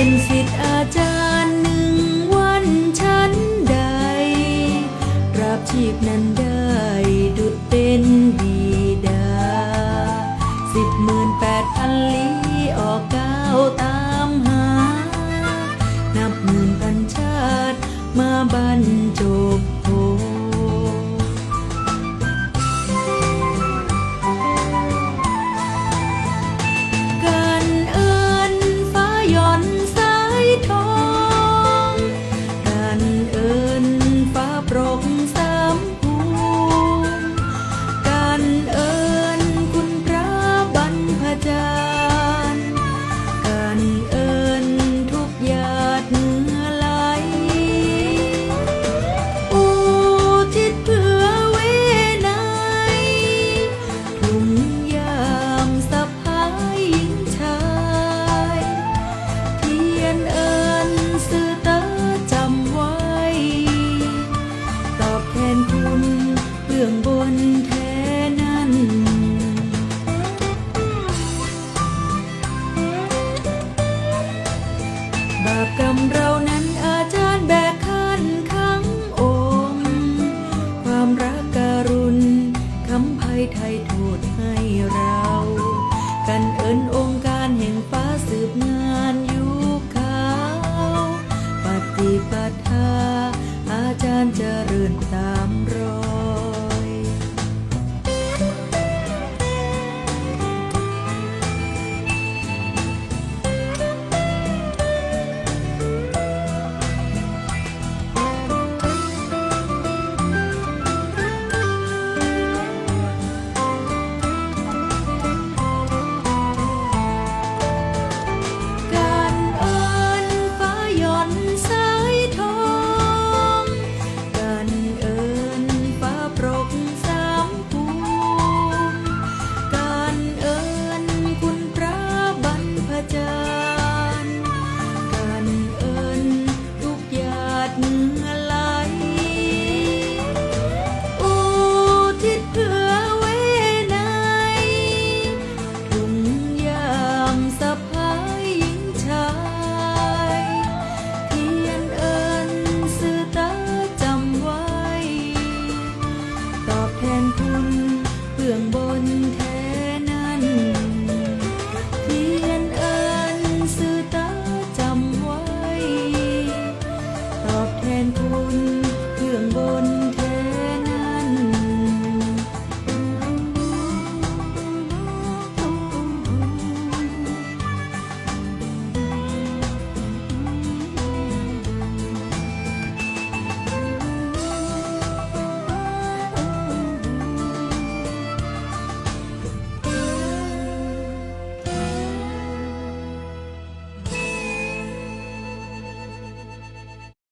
เป็นสิทธิ์อาจารย์หนึ่งวันฉันใด รับชีพนั้นได้ดุดเป็นดีดาสิบหมื่นแปดพันลี้ออกก้าวตามหา นับหมื่นพันชาติมาบรรจบ ชให้เรา กันเอิญองค์การแห่งฟ้าสืบงานยุคขาวปฏิปทาอาจารย์เจริญตา tường